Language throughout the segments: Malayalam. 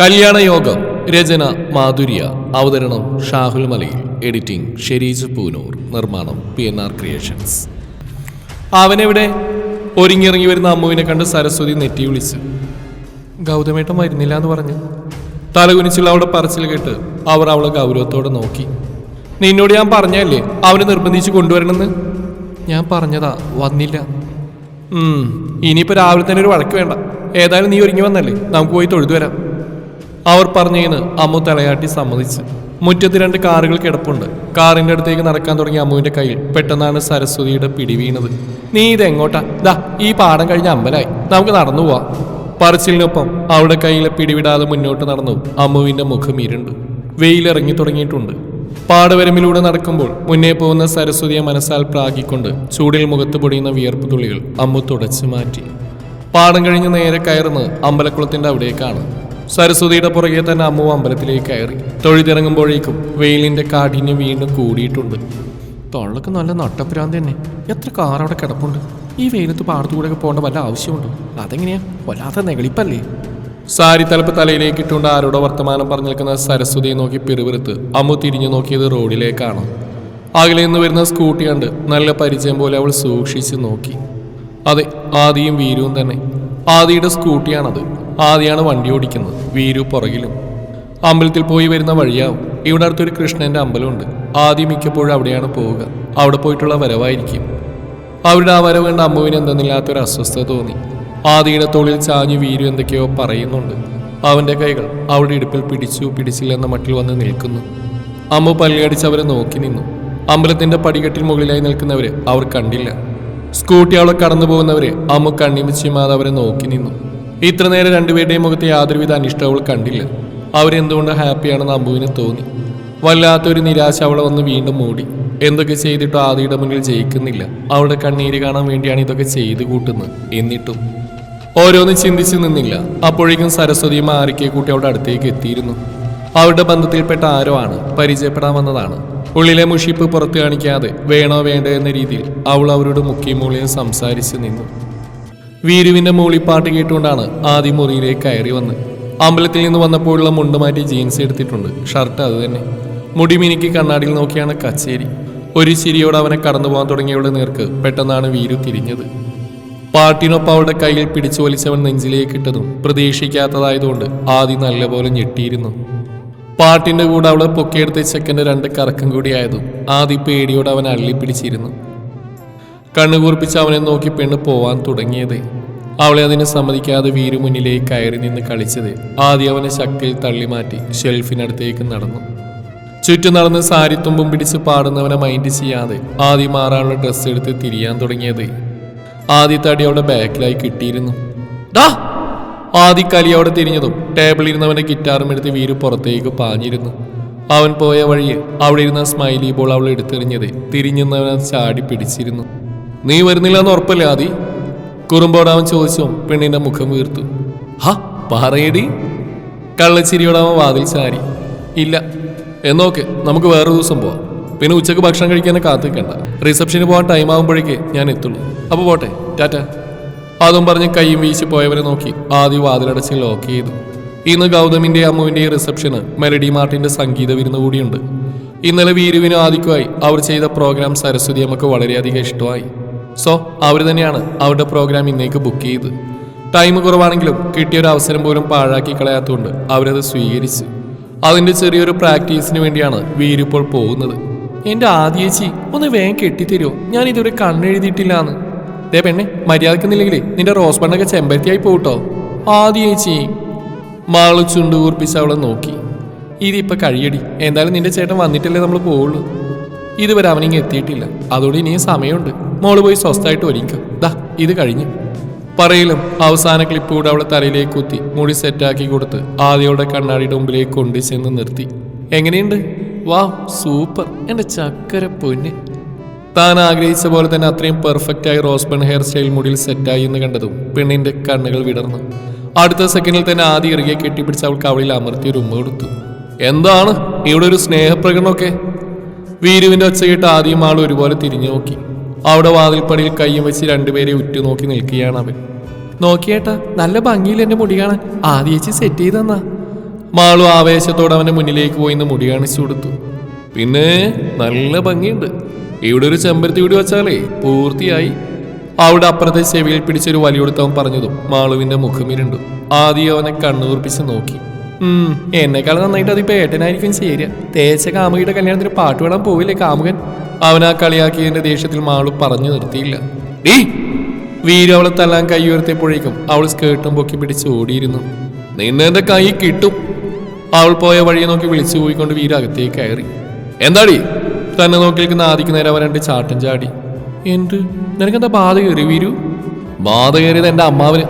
കല്യാണയോഗം രചന മാധുര്യ അവതരണം ഷാഹുൽ മലയിൽ എഡിറ്റിംഗ് ഷെരീജ് പൂനൂർ നിർമ്മാണം പി എൻ ആർ ക്രിയേഷൻസ്. അവനെവിടെ ഒരുങ്ങിറങ്ങി വരുന്ന അമ്മുവിനെ കണ്ട് സരസ്വതി നെറ്റി വിളിച്ചു. ഗൗതമേട്ടൻ വരുന്നില്ല എന്ന് പറഞ്ഞു. തലകുനിച്ചുള്ള അവളുടെ പറച്ചിൽ കേട്ട് അവർ അവളെ ഗൗരവത്തോടെ നോക്കി. നിന്നോട് ഞാൻ പറഞ്ഞല്ലേ അവനെ നിർബന്ധിച്ച് കൊണ്ടുവരണമെന്ന്? ഞാൻ പറഞ്ഞതാ വന്നില്ല. ഇനിയിപ്പോൾ ഇനിയിപ്പോ രാവിലെ തന്നെ ഒരു വഴക്ക് വേണ്ട. ഏതായാലും നീ ഒരുങ്ങി വന്നല്ലേ നമുക്ക് പോയി തൊഴുതു വരാം. അവർ പറഞ്ഞതിന് അമ്മു തലയാട്ടി സമ്മതിച്ചു. മുറ്റത്ത് രണ്ട് കാറുകൾ കിടപ്പുണ്ട്. കാറിന്റെ അടുത്തേക്ക് നടക്കാൻ തുടങ്ങിയ അമ്മുവിന്റെ കയ്യിൽ പെട്ടെന്നാണ് സരസ്വതിയുടെ പിടി വീണത്. നീ ഇതെങ്ങോട്ടാ? ദാ ഈ പാടം കഴിഞ്ഞ അമ്പലായി. നമുക്ക് നടന്നു പോവാം. പറച്ചിലിനൊപ്പം അവളുടെ കയ്യിലെ പിടിവിടാതെ മുന്നോട്ട് നടന്നു അമ്മുവിന്റെ മുഖം ഇരുണ്ട്. വെയിലിറങ്ങി തുടങ്ങിയിട്ടുണ്ട്. പാടവരമ്പിലൂടെ നടക്കുമ്പോൾ മുന്നേ പോകുന്ന സരസ്വതിയെ മനസ്സാൽ പ്രാഗിക്കൊണ്ട് ചൂടിൽ മുഖത്ത് പൊടിയുന്ന വിയർപ്പ് തുള്ളികൾ അമ്മു തുടച്ചു മാറ്റി. പാടം കഴിഞ്ഞ് നേരെ കയറുന്നത് അമ്പലക്കുളത്തിന്റെ അവിടേക്കാണ്. സരസ്വതിയുടെ പുറകെ തന്നെ അമ്മു അമ്പലത്തിലേക്ക് കയറി. തൊഴുതിറങ്ങുമ്പോഴേക്കും വെയിലിന്റെ കാഠിന്യം വീണ്ടും കൂടിയിട്ടുണ്ട്. തൊള്ളക്ക് നല്ല നട്ടപ്പുരാന്ത് തന്നെ. എത്ര കാർ അവിടെ കിടപ്പുണ്ട്? ഈ വെയിലത്ത് പാടത്തുകൂടെ പോകേണ്ട വല്ല ആവശ്യമുണ്ടോ? അതെങ്ങനെയാ? വല്ലാത്ത നെകളിപ്പല്ലേ? സാരി തലപ്പ് തലയിലേക്ക് ഇട്ടുകൊണ്ട് ആരോടോ വർത്തമാനം പറഞ്ഞു നിൽക്കുന്ന സരസ്വതിയെ നോക്കി പിറുപിറുത്ത് അമ്മു തിരിഞ്ഞു നോക്കിയത് റോഡിലേക്കാണ്. അകലെ നിന്ന് വരുന്ന സ്കൂട്ടി കണ്ട് നല്ല പരിചയം പോലെ അവൾ സൂക്ഷിച്ച് നോക്കി. അതെ ആദിയും വീരുവും തന്നെ. ആദിയുടെ സ്കൂട്ടിയാണത്. ആദിയാണ് വണ്ടി ഓടിക്കുന്നത്. വീരു പുറകിലും. അമ്പലത്തിൽ പോയി വരുന്ന വഴിയാവും. ഇവിടെ അടുത്തൊരു കൃഷ്ണന്റെ അമ്പലമുണ്ട്. ആദ്യം മിക്കപ്പോഴും അവിടെയാണ് പോവുക. അവിടെ പോയിട്ടുള്ള വരവായിരിക്കും. അവരുടെ ആ വരവ് കണ്ട് അമ്മുവിന് എന്തെന്നില്ലാത്തൊരു അസ്വസ്ഥത തോന്നി. ആദിയുടെ തോളിൽ ചാഞ്ഞു വീരു എന്തൊക്കെയോ പറയുന്നുണ്ട്. അവന്റെ കൈകൾ അവളുടെ ഇടുപ്പിൽ പിടിച്ചു പിടിച്ചില്ലെന്ന മട്ടിൽ വന്ന് നിൽക്കുന്നു. അമ്മു പല്ലിയടിച്ച് അവരെ നോക്കി നിന്നു. അമ്പലത്തിന്റെ പടികെട്ടിൽ മുകളിലായി നിൽക്കുന്നവരെ അവർ കണ്ടില്ല. സ്കൂട്ടി അവളെ കടന്നു പോകുന്നവരെ അമ്മു കണ്ണിമിച്ചിമാതെ അവരെ നോക്കി നിന്നു. ഇത്ര നേരം രണ്ടുപേരുടെയും മുഖത്ത് യാതൊരുവിധ അനിഷ്ടവൾ കണ്ടില്ല. അവരെന്തുകൊണ്ട് ഹാപ്പിയാണെന്ന് അമ്പുവിന് തോന്നി. വല്ലാത്തൊരു നിരാശ അവളെ വന്ന് വീണ്ടും മൂടി. എന്തൊക്കെ ചെയ്തിട്ടോ ആദിയുടെ മുന്നിൽ ജയിക്കുന്നില്ല. അവളുടെ കണ്ണീര് കാണാൻ വേണ്ടിയാണ് ഇതൊക്കെ ചെയ്തു കൂട്ടുന്നത്. എന്നിട്ടും ഓരോന്ന് ചിന്തിച്ചു നിന്നില്ല. അപ്പോഴേക്കും സരസ്വതിയും ആരൊക്കെ കൂട്ടി അവളുടെ അടുത്തേക്ക് എത്തിയിരുന്നു. അവരുടെ ബന്ധത്തിൽപ്പെട്ട ആരോ ആണ്. പരിചയപ്പെടാൻ വന്നതാണ്. ഉള്ളിലെ മുഷിപ്പ് പുറത്തു കാണിക്കാതെ വേണോ വേണ്ടോ എന്ന രീതിയിൽ അവൾ അവരോട് മുക്കിയും മൂളിയും സംസാരിച്ച് നിന്നു. വീരുവിന്റെ മൂളിപ്പാട്ട് കേട്ടുകൊണ്ടാണ് ആദ്യം മുറിയിലേക്ക് കയറി വന്ന് അമ്പലത്തിൽ നിന്ന് വന്നപ്പോഴുള്ള മുണ്ട് മാറ്റി ജീൻസ് എടുത്തിട്ടുണ്ട്. ഷർട്ട് അത് തന്നെ. മുടി കണ്ണാടിയിൽ നോക്കിയാണ് കച്ചേരി. ഒരു ചിരിയോട് അവനെ കടന്നു പോകാൻ തുടങ്ങിയവളുടെ നേർക്ക് പെട്ടെന്നാണ് വീരു തിരിഞ്ഞത്. പാട്ടിനൊപ്പം അവളുടെ കയ്യിൽ പിടിച്ചു വലിച്ചവൻ നെഞ്ചിലേക്ക് ഇട്ടതും പ്രതീക്ഷിക്കാത്തതായതുകൊണ്ട് ആദ്യം നല്ലപോലെ ഞെട്ടിയിരുന്നു. പാട്ടിന്റെ കൂടെ അവളെ പൊക്കിയെടുത്ത ചെക്കന്റെ രണ്ട് കറക്കം കൂടിയായതും ആദ്യ പേടിയോട് അവൻ അള്ളിപ്പിടിച്ചിരുന്നു. കണ്ണുകൂർപ്പിച്ച് അവനെ നോക്കി പെണ്ണ് പോവാൻ തുടങ്ങിയത്. അവളെ അതിനെ സമ്മതിക്കാതെ വീരു മുന്നിലേക്ക് കയറി നിന്ന് കളിച്ചത് ആദ്യം അവനെ ശക്തിയിൽ തള്ളി മാറ്റി ഷെൽഫിനടുത്തേക്ക് നടന്നു. ചുറ്റും നടന്ന് സാരിത്തുമ്പും പിടിച്ച് പാടുന്നവനെ മൈൻഡ് ചെയ്യാതെ ആദ്യം മാറാനുള്ള ഡ്രസ്സ് എടുത്ത് തിരിയാൻ തുടങ്ങിയത്. ആദ്യത്തെ അടി അവളുടെ ബാക്കിലായി കിട്ടിയിരുന്നു. ആദ്യ കലി അവിടെ തിരിഞ്ഞതും ടേബിളിൽ ഇരുന്നവന്റെ ഗിറ്റാറും എടുത്ത് വീരു പുറത്തേക്ക് പാഞ്ഞിരുന്നു. അവൻ പോയ വഴി അവിടെ ഇരുന്ന സ്മൈലി ബോൾ അവൾ എടുത്തെറിഞ്ഞത് തിരിഞ്ഞുന്നവനെ ചാടി പിടിച്ചിരുന്നു. നീ വരുന്നില്ല എന്ന് ഉറപ്പല്ലേ ആദി? കുറുമ്പോട് അവൻ ചോദിച്ചു പെണ്ണിന്റെ മുഖം വീർത്തു. ഹാ പറയടി. കള്ളച്ചിരിയോടാവൻ വാതിൽ ചാരി. ഇല്ല എന്നോക്കെ നമുക്ക് വേറെ ദിവസം പോവാം. പിന്നെ ഉച്ചയ്ക്ക് ഭക്ഷണം കഴിക്കാൻ കാത്തിക്കണ്ട റിസപ്ഷന് പോകാൻ ടൈം ആകുമ്പോഴേക്ക് ഞാൻ എത്തുള്ളൂ. അപ്പോൾ പോട്ടെ ടാറ്റ. അതും പറഞ്ഞ് കൈയും വീശി പോയവരെ നോക്കി ആദ്യം വാതിലടച്ച് ലോക്ക് ചെയ്തു. ഇന്ന് ഗൗതമിന്റെ അമ്മുവിന്റെ റിസപ്ഷന് മെലഡി മാർട്ടിന്റെ സംഗീത വിരുന്ന് കൂടിയുണ്ട്. ഇന്നലെ വീരുവിനും ആദിക്കുമായി അവർ ചെയ്ത പ്രോഗ്രാം സരസ്വതി അമ്മയ്ക്ക് വളരെയധികം ഇഷ്ടമായി. സോ അവർ തന്നെയാണ് അവരുടെ പ്രോഗ്രാം ഇന്നേക്ക് ബുക്ക് ചെയ്ത്. ടൈം കുറവാണെങ്കിലും കിട്ടിയ ഒരു അവസരം പോലും പാഴാക്കി കളയാത്തതുകൊണ്ട് അവരത് സ്വീകരിച്ചു. അതിന്റെ ചെറിയൊരു പ്രാക്ടീസിന് വേണ്ടിയാണ് വീരിപ്പോൾ പോകുന്നത്. എന്റെ ആദ്യേച്ചി ഒന്ന് വേഗം കെട്ടിത്തരുമോ ഞാൻ ഇതുവരെ കണ്ണെഴുതിയിട്ടില്ല എന്ന് ദേ പെണ്ണെ മര്യാദക്കുന്നില്ലെങ്കിലേ നിന്റെ റോസ് ബണ്ണൊക്കെ ചെമ്പരത്തിയായി പോട്ടോ ആദ്യേച്ചി മാൾ ചുണ്ടുകൂർപ്പിച്ച് അവളെ നോക്കി. ഇതിപ്പോൾ കഴിയടി എന്തായാലും നിന്റെ ചേട്ടൻ വന്നിട്ടല്ലേ നമ്മൾ പോവുള്ളൂ. ഇതുവരെ അവനിങ്ങ് എത്തിയിട്ടില്ല. അതുകൊണ്ട് ഇനിയും സമയമുണ്ട്. മോൾ പോയി സ്വസ്ഥായിട്ട് ഒരുങ്ങിക്കോ. ദാ ഇത് കഴിഞ്ഞു. പറയിലും അവസാന ക്ലിപ്പ് കൂടെ അവളെ തലയിലേക്ക് കുത്തി മുടി സെറ്റാക്കി കൊടുത്ത് ആദ്യയുടെ കണ്ണാടിയുടെ മുമ്പിലേക്ക് കൊണ്ടു ചെന്ന് നിർത്തി. എങ്ങനെയുണ്ട്? വാ സൂപ്പർ. എന്റെ ചക്കര പൊന്ന്. താൻ ആഗ്രഹിച്ച പോലെ തന്നെ അത്രയും പെർഫെക്റ്റ് ആയി റോസ്ബൺ ഹെയർ സ്റ്റൈൽ മുടിയിൽ സെറ്റായി എന്ന് കണ്ടതും പെണ്ണിന്റെ കണ്ണുകൾ വിടർന്നു. അടുത്ത സെക്കൻഡിൽ തന്നെ ആദ്യം ഇറുകിയെ കെട്ടിപ്പിടിച്ച് അവൾക്ക് അവളിൽ അമർത്തി ഒരു ഉമ്മ കൊടുത്തു. എന്താണ്? ഇവിടെ ഒരു സ്നേഹപ്രകടനമൊക്കെ. വീരുവിന്റെ ഒച്ച കേട്ട് ആദ്യം ആൾ ഒരുപോലെ തിരിഞ്ഞു നോക്കി. അവിടെ വാതിൽപ്പടിയിൽ കൈയും വെച്ച് രണ്ടുപേരെ ഉറ്റുനോക്കി നിൽക്കുകയാണ് അവൻ. നോക്കിയേട്ടാ നല്ല ഭംഗിയിൽ എന്റെ മുടി കാണാൻ ആദ്യേച്ചി സെറ്റ് ചെയ്തെന്നാ മാളു ആവേശത്തോടെ അവന്റെ മുന്നിലേക്ക് പോയി മുടി കാണിച്ചു കൊടുത്തു. പിന്നെ നല്ല ഭംഗിയുണ്ട്. ഇവിടെ ഒരു ചെമ്പരത്തി കൂടി വെച്ചാലേ പൂർത്തിയായി. അവിടെ അപ്പുറത്തെ ചെവിയിൽ പിടിച്ചൊരു വലിയൊടുത്തവൻ പറഞ്ഞതും മാളുവിന്റെ മുഖമിരുണ്ടു ആദ്യം അവനെ കണ്ണുകൂർപ്പിച്ച് നോക്കി. എന്നെക്കാളും നന്നായിട്ട് അതിപ്പോ ഏട്ടനായിരിക്കും ശരിയാ. തേച്ച കാമുകിയുടെ കല്യാണത്തിന് പാട്ട് പാടാൻ പോവില്ലേ കാമുകൻ? അവൻ ആ കളിയാക്കിയതിന്റെ ദേഷ്യത്തിൽ മാളു പറഞ്ഞു നിർത്തിയില്ല. ഡീ വീര അവളെ തല്ലാൻ കൈ ഉയർത്തിയപ്പോഴേക്കും അവൾ സ്കേർട്ടും പൊക്കി പിടിച്ച് ഓടിയിരുന്നു. നിന്നെന്റെ കൈ കിട്ടും. അവൾ പോയ വഴിയെ നോക്കി വിളിച്ചു പോയിക്കൊണ്ട് വീര അകത്തേക്ക് കയറി. എന്താടി തന്നെ നോക്കി നിൽക്കുന്ന ആദിക്ക് നേരെ അവൻ രണ്ട് ചാട്ടം ചാടി. എന്ത്? നിനക്കെന്താ ബാധ കയറി വീരു? ബാധ കയറിയത് എന്റെ അമ്മാവന്.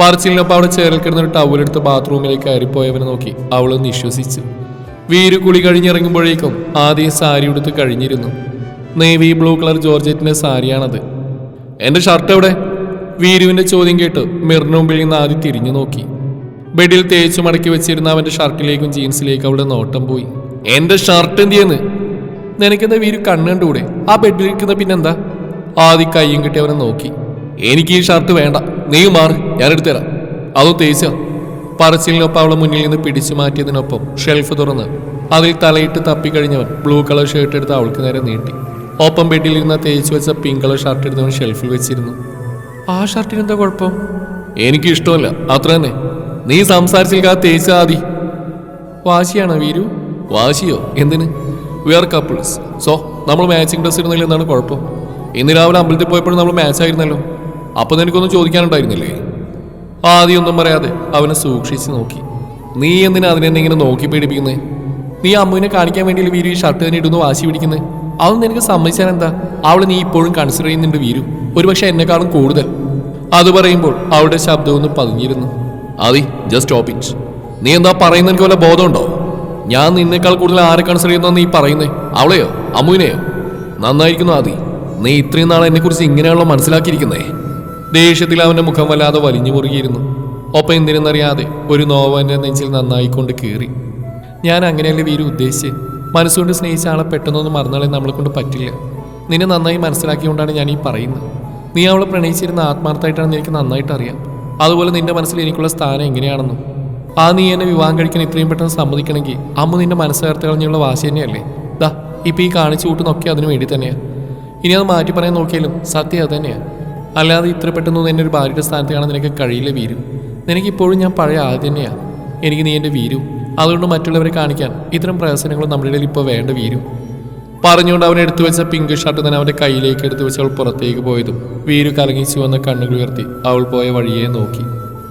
പറച്ചിലിനൊപ്പം അവിടെ ചേരൽ കിടന്നൊരു ടവലെടുത്ത് ബാത്റൂമിലേക്ക് കയറിപ്പോയവനെ നോക്കി അവളൊന്ന് നിശ്വസിച്ചു വീര് കുളി കഴിഞ്ഞിറങ്ങുമ്പോഴേക്കും ആദ്യം സാരി ഉടുത്ത് കഴിഞ്ഞിരുന്നു. നേവി ബ്ലൂ കളർ ജോർജറ്റിന്റെ സാരിയാണത്. എന്റെ ഷർട്ട് എവിടെ? വീരുവിന്റെ ചോദ്യം കേട്ട് മിറിന് മുമ്പിൽ നിന്ന് ആദ്യം തിരിഞ്ഞു നോക്കി. ബെഡിൽ തേച്ചു മടക്കി വെച്ചിരുന്ന അവന്റെ ഷർട്ടിലേക്കും ജീൻസിലേക്കും അവളുടെ നോട്ടം പോയി. എന്റെ ഷർട്ട് എന്ത് ചെയ്യുന്നു നിനക്കെന്താ വീര് കണ്ണുണ്ടൂടെ ആ ബെഡിൽ ബെഡിലിരിക്കുന്ന പിന്നെന്താ? ആദ്യ കയ്യും കിട്ടി അവനെ നോക്കി. എനിക്ക് ഈ ഷർട്ട് വേണ്ട. നീ മാറി. ഞാൻ എടുത്തുതരാം. അതോ തേച്ച പറച്ചിലിനൊപ്പം അവളെ മുന്നിൽ നിന്ന് പിടിച്ചു മാറ്റിയതിനൊപ്പം ഷെൽഫ് തുറന്ന് അതിൽ തലയിട്ട് തപ്പിക്കഴിഞ്ഞവൻ ബ്ലൂ കളർ ഷർട്ട് എടുത്ത് അവൾക്ക് നേരെ നീട്ടി. ഒപ്പം ബെഡിലിരുന്ന തേച്ചു വെച്ച പിങ്ക് കളർ ഷർട്ട് എടുത്തവൻ ഷെൽഫിൽ വെച്ചിരുന്നു. ആ ഷർട്ടിന് എന്താ കുഴപ്പം? എനിക്ക് ഇഷ്ടമല്ല അത്ര തന്നെ. നീ സംസാരിച്ചില്ല തേച്ച ആദി. വാശിയാണോ വീരു? വാശിയോ? എന്തിന്? വി ആർ കപ്പിൾസ് സോ നമ്മൾ മാച്ചിങ് ഡ്രസ് ഇടുന്നതിൽ എന്താണ് കുഴപ്പം? ഇന്ന് രാവിലെ അമ്പലത്തിൽ പോയപ്പോഴും നമ്മൾ മാച്ച് ആയിരുന്നല്ലോ. അപ്പൊ നിനക്കൊന്നും ചോദിക്കാനുണ്ടായിരുന്നില്ലേ? ആദ്യം ഒന്നും പറയാതെ അവനെ സൂക്ഷിച്ച് നോക്കി. നീ എന്തിനാ അതിനെ ഇങ്ങനെ നോക്കി പേടിപ്പിക്കുന്നേ? നീ അമ്മുവിനെ കാണിക്കാൻ വേണ്ടിയില്ല വീരു ഈ ഷർട്ട് തന്നെ ഇടുന്നു വാശി പിടിക്കുന്നത് അതൊന്നും നിനക്ക് സമ്മതിച്ചാൽ എന്താ? അവളെ നീ ഇപ്പോഴും കൺസിഡർ ചെയ്യുന്നുണ്ട് വീരു. ഒരുപക്ഷെ എന്നെക്കാളും കൂടുതൽ. അത് പറയുമ്പോൾ അവളുടെ ശബ്ദം ഒന്ന് പതിഞ്ഞിരുന്നു അതെ ജസ്റ്റ് സ്റ്റോപ്പ് ഇറ്റ് നീ എന്താ പറയുന്ന എനിക്ക് വല്ല ബോധമുണ്ടോ? ഞാൻ നിന്നേക്കാൾ കൂടുതൽ ആരെ കൺസിഡർ ചെയ്യുന്ന നീ പറയുന്നേ? അവളെയോ? അമ്മുവിനെയോ? നന്നായിരിക്കുന്നു ആദി. നീ ഇത്രയും നാളെ എന്നെ കുറിച്ച് ഇങ്ങനെയാണല്ലോ മനസ്സിലാക്കിയിരിക്കുന്നേ. ദേഷ്യത്തിൽ അവന്റെ മുഖം വല്ലാതെ വലിഞ്ഞു മുറുകിയിരുന്നു. ഒപ്പം എന്തിനെന്നറിയാതെ ഒരു നോവ എന്റെ നെഞ്ചിൽ നന്നായിക്കൊണ്ട് കീറി. ഞാൻ അങ്ങനെയല്ലേ വീരു ഉദ്ദേശിച്ച്? മനസ്സുകൊണ്ട് സ്നേഹിച്ച ആളെ പെട്ടെന്നൊന്നും മറന്നാളെ നമ്മളെ കൊണ്ട് പറ്റില്ല. നിന്നെ നന്നായി മനസ്സിലാക്കിയോണ്ടാണ് ഞാൻ ഈ പറയുന്നത്. നീ അവളെ പ്രണയിച്ചിരുന്ന ആത്മാർത്ഥമായിട്ടാണെന്ന് എനിക്ക് നന്നായിട്ട് അറിയാം. അതുപോലെ നിന്റെ മനസ്സിൽ എനിക്കുള്ള സ്ഥാനം എങ്ങനെയാണെന്നും. ആ നീ എന്നെ വിവാഹം കഴിക്കാൻ ഇത്രയും പെട്ടെന്ന് സമ്മതിക്കണമെങ്കിൽ അമ്മ നിന്റെ മനസ്സുകാർത്ത് കളഞ്ഞുള്ള വാശി തന്നെയല്ലേ? ദാ ഇപ്പം ഈ കാണിച്ചു കൂട്ടുന്നൊക്കെ അതിനു വേണ്ടി തന്നെയാണ് ഇനി അത് മാറ്റി പറയാൻ നോക്കിയാലും സത്യം അത് തന്നെയാ. അല്ലാതെ ഇത്ര പെട്ടെന്ന് എന്നെ ഒരു ഭാര്യയുടെ സ്ഥാനത്ത് കാണാൻ നിനക്ക് കഴിയില്ല വീരു. നിനക്കിപ്പോഴും ഞാൻ പഴയ ആദ്യം തന്നെയാണ് എനിക്ക് നീ എന്റെ വീരു. അതുകൊണ്ട് മറ്റുള്ളവരെ കാണിക്കാൻ ഇത്തരം പ്രയാസങ്ങളും നമ്മുടെ ഇടയിൽ ഇപ്പോൾ വേണ്ട വീരു. പറഞ്ഞുകൊണ്ട് അവൻ എടുത്തു വെച്ച പിങ്ക് ഷർട്ട് തന്നെ അവന്റെ കയ്യിലേക്ക് എടുത്തു വെച്ച് അവൾ പുറത്തേക്ക് പോയതും വീരു കലങ്ങിച്ചു വന്ന കണ്ണുകൾ ഉയർത്തി അവൾ പോയ വഴിയെ നോക്കി.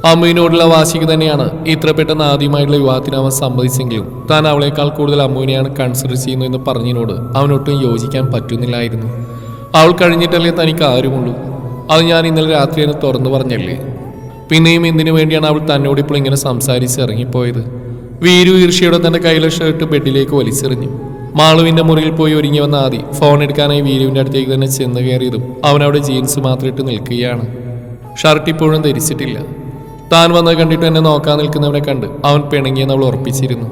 അമ്മുവിനോടുള്ള വാശിക്ക് തന്നെയാണ് ഇത്ര പെട്ടെന്ന് ആദ്യമായിട്ടുള്ള വിവാഹത്തിന് അവൻ സമ്മതിച്ചെങ്കിലും താൻ അവളേക്കാൾ കൂടുതൽ അമ്മുവിനെയാണ് കൺസിഡർ ചെയ്യുന്നു എന്ന് പറഞ്ഞതിനോട് അവനൊട്ടും യോജിക്കാൻ പറ്റുന്നില്ലായിരുന്നു. അവൾ കഴിഞ്ഞിട്ടല്ലേ തനിക്ക് ആരുമുള്ളൂ. അത് ഞാൻ ഇന്നലെ രാത്രി എന്നെ തുറന്നു പറഞ്ഞല്ലേ? പിന്നെയും എന്തിനു വേണ്ടിയാണ് അവൾ തന്നോട് ഇപ്പോൾ ഇങ്ങനെ സംസാരിച്ച് ഇറങ്ങിപ്പോയത്? വീരു ഈർഷ്യയോടെ തന്റെ കയ്യിലെ ഷർട്ട് ബെഡിലേക്ക് വലിച്ചെറിഞ്ഞു. മാളുവിന്റെ മുറിയിൽ പോയി ഒരുങ്ങി വന്ന ആദി ഫോൺ എടുക്കാനായി വീരുവിന്റെ അടുത്തേക്ക് തന്നെ ചെന്ന് കയറിയതും അവൻ അവിടെ ജീൻസ് മാത്രം ഇട്ട് നിൽക്കുകയാണ്. ഷർട്ട് ഇപ്പോഴും ധരിച്ചിട്ടില്ല. താൻ വന്നത് കണ്ടിട്ട് എന്നെ നോക്കാൻ നിൽക്കുന്നവനെ കണ്ട് അവൻ പിണങ്ങിയെന്ന് അവൾ ഉറപ്പിച്ചിരുന്നു.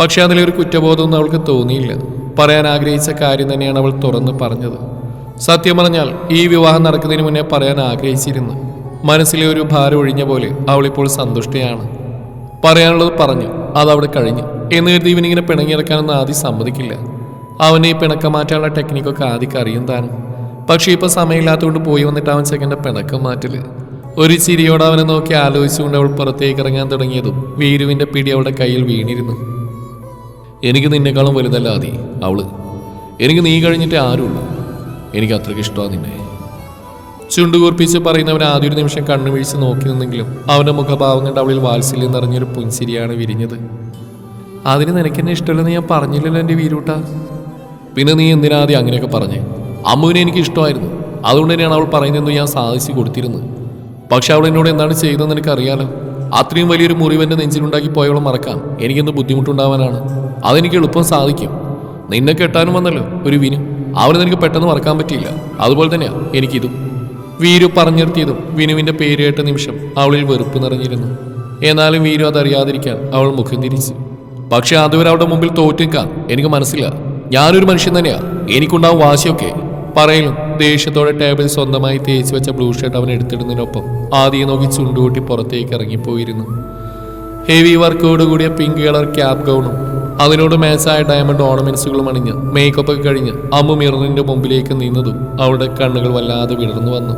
പക്ഷേ അതിലൊരു കുറ്റബോധമൊന്നും അവൾക്ക് തോന്നിയില്ല. പറയാൻ ആഗ്രഹിച്ച കാര്യം തന്നെയാണ് അവൾ തുറന്ന് പറഞ്ഞത്. സത്യം പറഞ്ഞാൽ ഈ വിവാഹം നടക്കുന്നതിന് മുന്നേ പറയാൻ ആഗ്രഹിച്ചിരുന്നു. മനസ്സിലെ ഒരു ഭാരം ഒഴിഞ്ഞ പോലെ അവളിപ്പോൾ സന്തുഷ്ടയാണ്. പറയാനുള്ളത് പറഞ്ഞു അതവിടെ കഴിഞ്ഞു. എന്ന് കരുതി ഇവനിങ്ങനെ പിണങ്ങിയിറക്കാനൊന്നും ആദ്യം സമ്മതിക്കില്ല. അവനെ ഈ പിണക്കം മാറ്റാനുള്ള ടെക്നിക്കൊക്കെ ആദ്യം അറിയും താനും. പക്ഷേ ഇപ്പോൾ സമയമില്ലാത്തതുകൊണ്ട് പോയി വന്നിട്ട് അവൻ സെക്കൻഡ് പിണക്കം മാറ്റൽ. ഒരു ചിരിയോടെ അവനെ നോക്കി ആലോചിച്ചുകൊണ്ട് അവൾ പുറത്തേക്ക് ഇറങ്ങാൻ തുടങ്ങിയതും വീരുവിന്റെ പിടി അവളുടെ കയ്യിൽ വീണിരുന്നു. എനിക്ക് നിന്നെക്കാളും വലുതല്ല ആദി അവൾ. എനിക്ക് നീ കഴിഞ്ഞിട്ട് ആരുള്ളൂ. എനിക്ക് അത്രയ്ക്ക് ഇഷ്ടമാണ് നിന്നെ. ചുണ്ടുകൂർപ്പിച്ച് പറയുന്നവൻ ആദ്യ ഒരു നിമിഷം കണ്ണു വീഴ്ച നോക്കി നിന്നെങ്കിലും അവന്റെ മുഖഭാവം കണ്ട് അവളിൽ വാത്സല്യം നിറഞ്ഞൊരു പുൻസിരിയാണ് വിരിഞ്ഞത്. അതിന് നിനക്കെന്നെ ഇഷ്ടമില്ലെന്ന് ഞാൻ പറഞ്ഞില്ലല്ലോ എന്റെ വീരൂട്ട. പിന്നെ നീ എന്തിനാ ആദ്യം അങ്ങനെയൊക്കെ പറഞ്ഞേ? അമ്മുവിനെ എനിക്ക് ഇഷ്ടമായിരുന്നു. അതുകൊണ്ട് തന്നെയാണ് അവൾ പറയുന്നതെന്ന് ഞാൻ സാധിച്ചു കൊടുത്തിരുന്നത്. പക്ഷെ അവൾ എന്നോട് എന്താണ് ചെയ്തതെന്ന് എനിക്കറിയാലോ. അത്രയും വലിയൊരു മുറിവെന്റെ നെഞ്ചിലുണ്ടാക്കി പോയവളെ മറക്കാം. എനിക്കെന്ത് ബുദ്ധിമുട്ടുണ്ടാവാനാണ്. അതെനിക്ക് എളുപ്പം സാധിക്കും. നിന്നെ കെട്ടാനും വന്നല്ലോ ഒരു വിനു. അവന് നിനക്ക് പെട്ടെന്ന് മറക്കാൻ പറ്റിയില്ല. അതുപോലെ തന്നെയാ എനിക്കിതും. വീരു പറഞ്ഞിർത്തിയതും വിനുവിന്റെ പേര് കേട്ട നിമിഷം അവളിൽ വെറുപ്പ് നിറഞ്ഞിരുന്നു. എന്നാലും വീരു അതറിയാതിരിക്കാൻ അവൾ മുഖം തിരിച്ചു. പക്ഷെ അതുവരെ അവളുടെ മുമ്പിൽ തോറ്റിക്കാൻ എനിക്ക് മനസ്സില്ല. ഞാനൊരു മനുഷ്യൻ തന്നെയാ. എനിക്കുണ്ടാവും വാശിയൊക്കെ. പറയലും ദേഷ്യത്തോടെ ടേബിൾ സ്വന്തമായി തേച്ച് വെച്ച ബ്ലൂ ഷർട്ട് അവൻ എടുത്തിടുന്നതിനൊപ്പം ആദ്യം നോക്കി ചുണ്ടുകൂട്ടി പുറത്തേക്ക് ഇറങ്ങിപ്പോയിരുന്നു. ഹെവി വർക്കോട് കൂടിയ പിങ്ക് കളർ ക്യാപ് ഗൗണും അതിനോട് മാച്ചായ ഡയമണ്ട് ഓർണമെന്റ്സുകളും അണിഞ്ഞ് മേക്കപ്പ് ഒക്കെ കഴിഞ്ഞ് അമ്മ മിററിന്റെ മുമ്പിലേക്ക് നിന്നതും അവളുടെ കണ്ണുകൾ വല്ലാതെ വിടർന്നു വന്നു.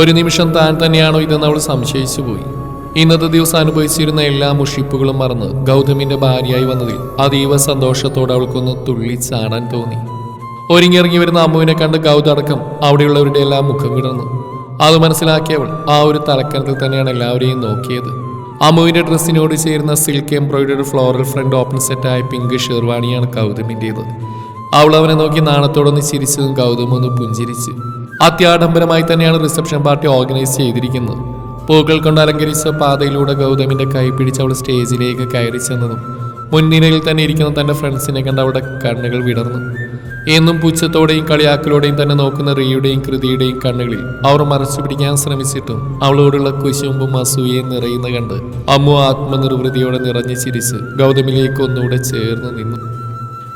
ഒരു നിമിഷം താൻ തന്നെയാണോ ഇതെന്ന് അവൾ സംശയിച്ചു പോയി. ഇന്നത്തെ ദിവസം അനുഭവിച്ചിരുന്ന എല്ലാ മുഷിപ്പുകളും മറന്ന് ഗൗതമിന്റെ ഭാര്യയായി വന്നതിൽ അതീവ സന്തോഷത്തോടെ അവൾക്കൊന്ന് തുള്ളി ചാടാൻ തോന്നി. ഒരുങ്ങിറങ്ങി വരുന്ന അമ്മുവിനെ കണ്ട് ഗൗതടക്കം അവിടെയുള്ളവരുടെ എല്ലാം മുഖം വിടർന്നു. അത് മനസ്സിലാക്കിയവൾ ആ ഒരു തലക്കനത്തിൽ തന്നെയാണ് എല്ലാവരെയും നോക്കിയത്. അമ്മുവിന്റെ ഡ്രസ്സിനോട് ചേരുന്ന silk embroidery floral front open സെറ്റായ pink ഷെർവാണിയാണ് ഗൗതമിന്റെത് അവൾ അവനെ നോക്കി നാണത്തോടൊന്ന് ചിരിച്ചതും ഗൗതം ഒന്ന് പുഞ്ചിരിച്ച്. അത്യാഡംബരമായി തന്നെയാണ് റിസപ്ഷൻ പാർട്ടി ഓർഗനൈസ് ചെയ്തിരിക്കുന്നത്. പൂക്കൾ കൊണ്ട് അലങ്കരിച്ച പാതയിലൂടെ ഗൗതമിന്റെ കൈ പിടിച്ച് അവൾ സ്റ്റേജിലേക്ക് കയറി ചെന്നതും മുൻനിരയിൽ തന്നെ ഇരിക്കുന്ന തന്റെ ഫ്രണ്ട്സിനെ കണ്ട് അവിടെ കണ്ണുകൾ വിടർന്നു. എന്നും പുച്ഛത്തോടെയും കളിയാക്കലോടെയും തന്നെ നോക്കുന്ന റിയുടെയും കൃതിയുടെയും കണ്ണുകളിൽ അവർ മറച്ചു പിടിക്കാൻ ശ്രമിച്ചിട്ടും അവളോടുള്ള കുശുമ്പും അസൂയയും നിറയുന്ന കണ്ട് അമ്മു ആത്മനിർവൃതിയോടെ നിറഞ്ഞു ചിരിച്ച് ഗൗതമിലേക്ക് ഒന്നുകൂടെ ചേർന്ന് നിന്നു.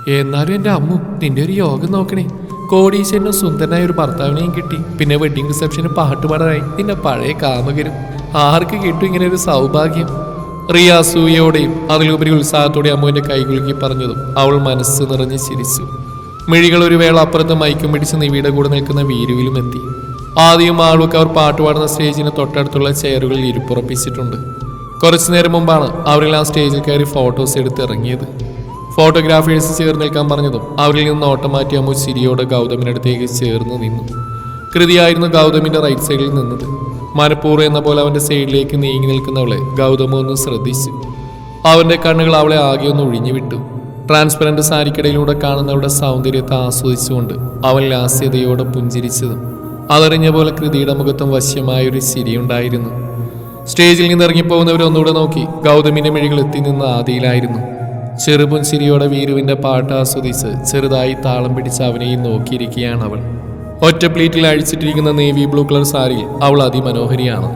എന്നാലും എന്റെ അമ്മു നിന്റെ ഒരു യോഗം നോക്കണേ. കോടീശ്വരനും സുന്ദരനായ ഒരു ഭർത്താവിനെയും കിട്ടി. പിന്നെ വെഡിങ് റിസപ്ഷന് പാട്ടുപാടാനായി നിന്റെ പഴയ കാമകരും. ആർക്ക് കിട്ടും ഇങ്ങനെ ഒരു സൗഭാഗ്യം? റിയ അസൂയയോടെയും അതിലുപരി ഉത്സാഹത്തോടെ അമ്മുവിന്റെ കൈകുലുക്കി പറഞ്ഞതും അവൾ മനസ്സ് നിറഞ്ഞ് ചിരിച്ചു. മിഴികൾ ഒരു വേള അപ്പുറത്ത് മയക്കും പിടിച്ച് നിവിയുടെ കൂടെ നിൽക്കുന്ന വീരുവിലും എത്തി. ആദ്യം ആളുകൾക്ക് അവർ പാട്ടുപാടുന്ന സ്റ്റേജിന് തൊട്ടടുത്തുള്ള ചെയറുകളിൽ ഇരിപ്പുറപ്പിച്ചിട്ടുണ്ട്. കുറച്ചു നേരം മുമ്പാണ് അവരെല്ലാം സ്റ്റേജിൽ കയറി ഫോട്ടോസ് എടുത്ത് ഇറങ്ങിയത്. ഫോട്ടോഗ്രാഫേഴ്സ് ചേർന്ന് നിൽക്കാൻ പറഞ്ഞതും അവരിൽ നിന്ന് ഓട്ടം മാറ്റി അമ്മു ചിരിയോടെ ഗൗതമിനടുത്തേക്ക് ചേർന്ന് നിന്നു. കൃതിയായിരുന്നു ഗൗതമിന്റെ റൈറ്റ് സൈഡിൽ നിന്നത്. മനഃപൂർവം എന്ന പോലെ അവന്റെ സൈഡിലേക്ക് നീങ്ങി നിൽക്കുന്നവളെ ഗൗതമ ഒന്ന് ശ്രദ്ധിച്ചു. അവന്റെ കണ്ണുകൾ അവളെ ആകെ ഒന്ന് ഒഴിഞ്ഞു വിട്ടു ട്രാൻസ്പെറന്റ് സാരിക്കിടയിലൂടെ കാണുന്നവരുടെ സൗന്ദര്യത്തെ ആസ്വദിച്ചുകൊണ്ട് അവൻ ലാസ്യതയോടെ പുഞ്ചിരിച്ചതും അതറിഞ്ഞ പോലെ കൃതിയുടെ മുഖത്തും വശ്യമായൊരു ചിരിയുണ്ടായിരുന്നു. സ്റ്റേജിൽ നിന്ന് ഇറങ്ങിപ്പോകുന്നവർ ഒന്നുകൂടെ നോക്കി ഗൗതമിന്റെ മിഴികൾ എത്തി നിന്ന് ആദിയിലായിരുന്നു. ചെറുപുൻസിരിയോടെ വീരുവിന്റെ പാട്ട് ആസ്വദിച്ച് ചെറുതായി താളം പിടിച്ച് അവനെയും നോക്കിയിരിക്കുകയാണ് അവൾ. ഒറ്റ പ്ലീറ്റിൽ അഴിച്ചിട്ടിരിക്കുന്ന നേവി ബ്ലൂ കളർ സാരിയിൽ അവൾ അതിമനോഹരിയാണ്.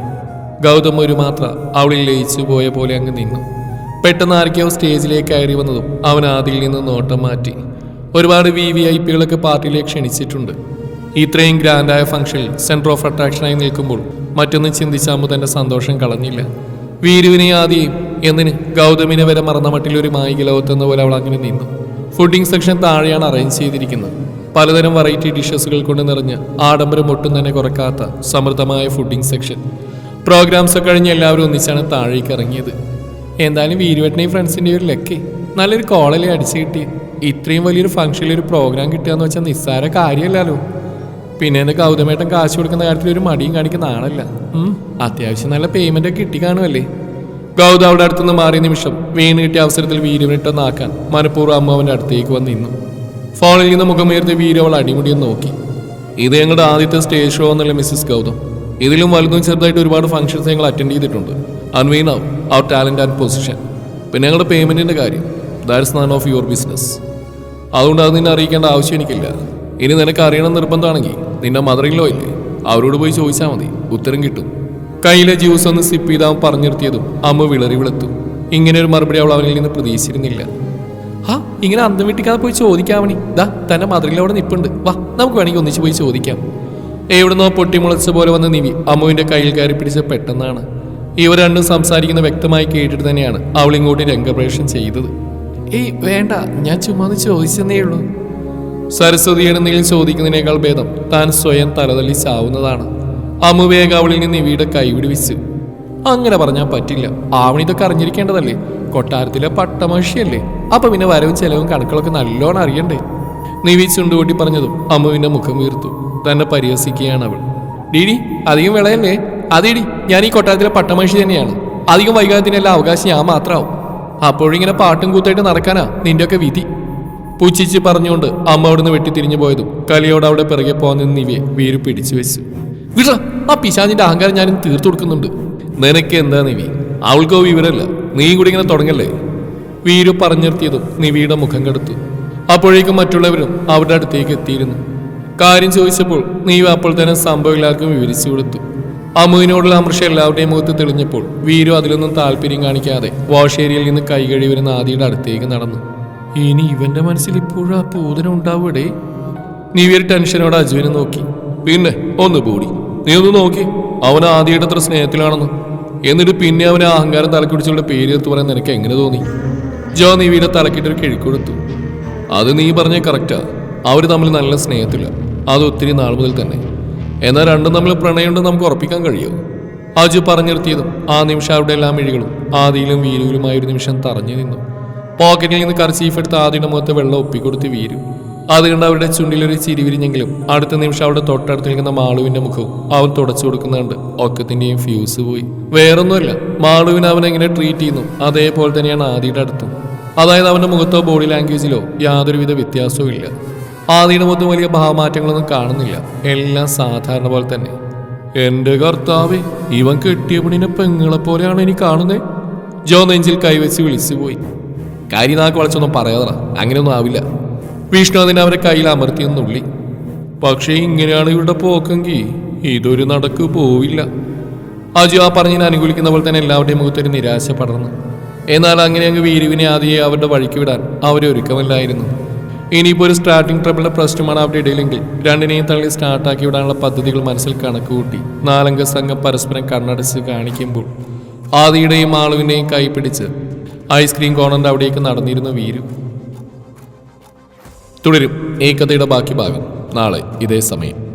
ഗൗതം ഒരു മാത്ര അവളിൽ ലയിച്ചു പോയ പോലെ അങ്ങ് നിന്നു. പെട്ടെന്ന് ആർക്കോ സ്റ്റേജിലേക്ക് കയറി വന്നതും അവൻ ആദിയിൽ നിന്ന് നോട്ടം മാറ്റി. ഒരുപാട് വി വി ഐ പികളൊക്കെ പാർട്ടിയിലേക്ക് ക്ഷണിച്ചിട്ടുണ്ട്. ഇത്രയും ഗ്രാൻഡായ ഫംഗ്ഷനിൽ സെന്റർ ഓഫ് അട്രാക്ഷനായി നിൽക്കുമ്പോൾ മറ്റൊന്നും ചിന്തിച്ച അമ്മ തന്റെ സന്തോഷം കളഞ്ഞില്ല. വീരുവിനെ ആദ്യം എന്നിന് ഗൗതമിനെ വരെ മറന്ന മട്ടിൽ ഒരു മായിക ലോകത്തെന്ന പോലെ അവൾ അങ്ങനെ നിന്നു. ഫുഡിംഗ് സെക്ഷൻ താഴെയാണ് അറേഞ്ച് ചെയ്തിരിക്കുന്നത്. പലതരം വെറൈറ്റി ഡിഷസുകൾ കൊണ്ട് നിറഞ്ഞ് ആഡംബരം ഒട്ടും തന്നെ കുറക്കാത്ത സമൃദ്ധമായ ഫുഡിംഗ് സെക്ഷൻ പ്രോഗ്രാംസ് ഒക്കെ കഴിഞ്ഞ് എല്ലാവരും ഒന്നിച്ചാണ് താഴേക്ക് ഇറങ്ങിയത്. എന്തായാലും വീരുവേട്ടനെയും ഫ്രണ്ട്സിന്റെ ഒരു ലക്കി. നല്ലൊരു കോളല്ലേ അടിച്ചു കിട്ടി ഇത്രയും വലിയൊരു ഫംഗ്ഷനിൽ ഒരു പ്രോഗ്രാം കിട്ടുക എന്ന് വെച്ചാൽ നിസ്സാര കാര്യമല്ലല്ലോ. പിന്നെ എന്ത് ഗൗതമേട്ടൻ കാശ് കൊടുക്കുന്ന കാര്യത്തിൽ ഒരു മടിയും കാണിക്കുന്ന ആളല്ല. അത്യാവശ്യം നല്ല പേയ്മെന്റ് ഒക്കെ കിട്ടി കാണുമല്ലേ ഗൗത അവിടെ അടുത്തുനിന്ന് മാറിയ നിമിഷം വീണ് കിട്ടിയ അവസരത്തിൽ വീരുവിനിട്ടൊന്നാക്കാൻ മനഃപൂർവം അമ്മ അവന്റെ അടുത്തേക്ക് വന്ന് നിന്നു. ഫോണിൽ നിന്ന് മുഖമുയർത്തി വീരു അവൾ അടിമുടിയും നോക്കി. ഇത് ഞങ്ങളുടെ ആദ്യത്തെ സ്റ്റേജ് ഷോ എന്നല്ല മിസ്സിസ് ഗൗതം? ഇതിലും വലുതും ചെറുതായിട്ട് ഒരുപാട് ഫംഗ്ഷൻസ് ഞങ്ങൾ അറ്റൻഡ് ചെയ്തിട്ടുണ്ട്. And we know our talent and position പിന്നെ ഞങ്ങളുടെ പേയ്മെന്റിന്റെ കാര്യം. That's none of your business അതുകൊണ്ട് അത് നിന്നെ അറിയിക്കേണ്ട ആവശ്യം എനിക്കില്ല. ഇനി നിനക്ക് അറിയണം നിർബന്ധമാണെങ്കിൽ നിന്റെ മദറിലോ ഇല്ലേ? അവരോട് പോയി ചോദിച്ചാൽ മതി. ഉത്തരം കിട്ടും. കയ്യിലെ ജ്യൂസ് ഒന്ന് സിപ്പ് ചെയ്ത് അവൻ പറഞ്ഞു നിർത്തിയതും അമ്മ വിളറി വിളത്തു. ഇങ്ങനെ ഒരു മറുപടി അവൾ അവനിൽ നിന്ന് പ്രതീക്ഷിച്ചിരുന്നില്ല. ആ ഇങ്ങനെ അന്തം വീട്ടിക്കാതെ പോയി ചോദിക്കാമണി ദാ തന്റെ മദറിലവിടെ നിപ്പുണ്ട്. വാ നമുക്ക് വേണമെങ്കിൽ ഒന്നിച്ച് പോയി ചോദിക്കാം. എവിടുന്നോ പൊട്ടിമുളച്ച പോലെ വന്ന് നിവി അമ്മുവിന്റെ കയ്യിൽ കയറി പിടിച്ച പെട്ടെന്നാണ്. ഇവർ രണ്ടും സംസാരിക്കുന്ന വ്യക്തമായി കേട്ടിട്ട് തന്നെയാണ് അവൾ ഇങ്ങോട്ട് രംഗപ്രവേശം ചെയ്തത്. ഏയ് വേണ്ട. ഞാൻ ചുമ്മാ ചോദിച്ചെന്നേ ഉള്ളൂ. സരസ്വതിയുടെ നീൽ ചോദിക്കുന്നതിനേക്കാൾ ഭേദം താൻ സ്വയം തലതല്ലി ചാവുന്നതാണ്. അമുവേഗ അവളിൽ നിന്ന് ഇവിടെ കൈവിടുവിച്ച്. അങ്ങനെ പറഞ്ഞാൽ പറ്റില്ല. ആവണി ഇതൊക്കെ അറിഞ്ഞിരിക്കേണ്ടതല്ലേ? കൊട്ടാരത്തിലെ പട്ടമഹിഷിയല്ലേ? അപ്പൊ പിന്നെ വരവും ചെലവും കണക്കുകളൊക്കെ നല്ലോണം അറിയണ്ടേ? നിവി ചുണ്ടുകൂട്ടി പറഞ്ഞതും അമ്മുവിന്റെ മുഖം വീർത്തു. തന്നെ പരിഹസിക്കുകയാണ് അവൾ. ഡീഡി അധികം വിളയല്ലേ? അതേടി ഞാൻ ഈ കൊട്ടാരത്തിലെ പട്ടമഹിഷി തന്നെയാണ്. അധികം വൈകാത്തിനെല്ലാം അവകാശം ഞാൻ മാത്രമാവും അപ്പോഴിങ്ങനെ പാട്ടും കൂത്തായിട്ട് നടക്കാനാ നിന്റെയൊക്കെ വിധി. പുച്ഛിച്ച് പറഞ്ഞുകൊണ്ട് അമ്മ അവിടുന്ന് വെട്ടിത്തിരിഞ്ഞു പോയതും കലിയോട് അവിടെ പിറകെ പോകാൻ നിന്ന് വീരു വീര് പിടിച്ചു വെച്ചു. വിട ആ പിശാചിന്റെ അഹങ്കാരം ഞാനും തീർത്തു കൊടുക്കുന്നുണ്ട്. നിനക്ക് എന്താ നിവി? അവൾക്കോ വിവരമല്ല. നീ കൂടി ഇങ്ങനെ തുടങ്ങല്ലേ? വീരു പറഞ്ഞു നിർത്തിയതും നിവിയുടെ മുഖം കെടുത്തു. അപ്പോഴേക്കും മറ്റുള്ളവരും അവരുടെ അടുത്തേക്ക് എത്തിയിരുന്നു. കാര്യം ചോദിച്ചപ്പോൾ നീ അപ്പോൾ തന്നെ സംഭവം എല്ലാവർക്കും വിവരിച്ചു കൊടുത്തു. അമ്മുവിനോടുള്ള അമൃഷ എല്ലാവരുടെയും മുഖത്ത് തെളിഞ്ഞപ്പോൾ വീരു അതിലൊന്നും താല്പര്യം കാണിക്കാതെ വാഷ് ഏരിയയിൽ നിന്ന് കൈകഴി വരുന്ന ആദിയുടെ അടുത്തേക്ക് നടന്നു. ഇനി ഇവന്റെ മനസ്സിൽ ഇപ്പോഴും ആ പൂതന ഉണ്ടാവൂടെ നീ വീര ടെൻഷനോടെ അജുവിനെ നോക്കി. പിന്നെ ഒന്ന് പൂടി. നീ ഒന്ന് നോക്കി. അവൻ ആദ്യമായിട്ട് അത്ര സ്നേഹത്തിലാണെന്ന്. എന്നിട്ട് പിന്നെ അവൻ അഹങ്കാരം തലക്കുടിച്ചുള്ള പേര് എടുത്ത് പറയാൻ നിനക്ക് എങ്ങനെ തോന്നി? ജോ നീവിയുടെ തലക്കിട്ടൊരു കിഴിക്കൊടുത്തു അത് നീ പറഞ്ഞ കറക്റ്റാ അവർ തമ്മിൽ നല്ല സ്നേഹത്തില്ല അത് ഒത്തിരി നാൾ മുതൽ തന്നെ. എന്നാൽ രണ്ടും തമ്മിൽ പ്രണയമുണ്ട് നമുക്ക് ഉറപ്പിക്കാൻ കഴിയും. അജു പറഞ്ഞു നിർത്തിയതും ആ നിമിഷം അവരുടെ എല്ലാ മിഴികളും. ആദിയിലും വീരുവിലുമായ ഒരു നിമിഷം തറഞ്ഞു നിന്നു. പോക്കറ്റിൽ നിന്ന് കർച്ചീഫ് എടുത്ത് ആദിയുടെ മുഖത്ത് വെള്ളം ഒപ്പിക്കൊടുത്ത് വീരു. അത് കണ്ട് അവരുടെ ചുണ്ടിലൊരു ചിരി വിരിഞ്ഞെങ്കിലും അടുത്ത നിമിഷം അവിടെ തൊട്ടടുത്ത് നിൽക്കുന്ന മാളുവിന്റെ മുഖവും അവൻ തുടച്ചു കൊടുക്കുന്നുണ്ട് ഒക്കത്തിന്റെയും ഫ്യൂസ് പോയി. വേറൊന്നുമല്ല മാളുവിന് അവൻ എങ്ങനെ ട്രീറ്റ് ചെയ്യുന്നു? അതേപോലെ തന്നെയാണ് ആദിയുടെ അടുത്തും. അതായത് അവന്റെ മുഖത്തോ ബോഡി ലാംഗ്വേജിലോ യാതൊരുവിധ വ്യത്യാസവും ഇല്ല ആദിയുടെ ഒന്നും വലിയ ഭാവമാറ്റങ്ങളൊന്നും കാണുന്നില്ല. എല്ലാം സാധാരണ പോലെ തന്നെ. എന്റെ കർത്താവേ ഇവൻ കെട്ടിയ പെണ്ണിനെ പെങ്ങളെ പോലെയാണ് എനിക്ക് കാണുന്നത് ജോ നെഞ്ചിൽ കൈവച്ച് വിളിച്ചു പോയി. കാര്യനാക്ക് വളച്ചൊന്നും പറയാതറ. അങ്ങനെയൊന്നും ആവില്ല. വിഷ്ണു അതിനെ അവരെ കയ്യിൽ അമർത്തിയെന്നുള്ളി പക്ഷേ ഇങ്ങനെയാണ് ഇവരുടെ പോക്കെങ്കിൽ ഇതൊരു നടക്ക് പോവില്ല. അജു ആ പറഞ്ഞതിനെ അനുകൂലിക്കുന്ന പോലെ തന്നെ എല്ലാവരുടെയും മുഖത്തൊരു നിരാശ പടർന്നു. എന്നാൽ അങ്ങനെ അങ്ങ് വീരുവിനെ ആദ്യയെ അവരുടെ വഴിക്ക് വിടാൻ അവരെ ഒരുക്കമല്ലായിരുന്നു ഇനിയിപ്പോൾ ഒരു സ്റ്റാർട്ടിംഗ് ട്രബിളിന്റെ പ്രശ്നമാണ് അവിടെ ഇടയിലെങ്കിൽ രണ്ടിനെയും തള്ളി സ്റ്റാർട്ടാക്കി വിടാനുള്ള പദ്ധതികൾ മനസ്സിൽ കണക്ക് കൂട്ടി നാലംഗ സംഘം പരസ്പരം കണ്ണടച്ച് കാണിക്കുമ്പോൾ ആദിയുടെയും ആളുവിന്റെയും കൈ പിടിച്ച് ഐസ്ക്രീം കോണറിന്റെ അവിടേക്ക് നടന്നിരുന്നു വീരു തുടരും. ഈ കഥയുടെ ബാക്കി ഭാഗം നാളെ ഇതേ സമയം.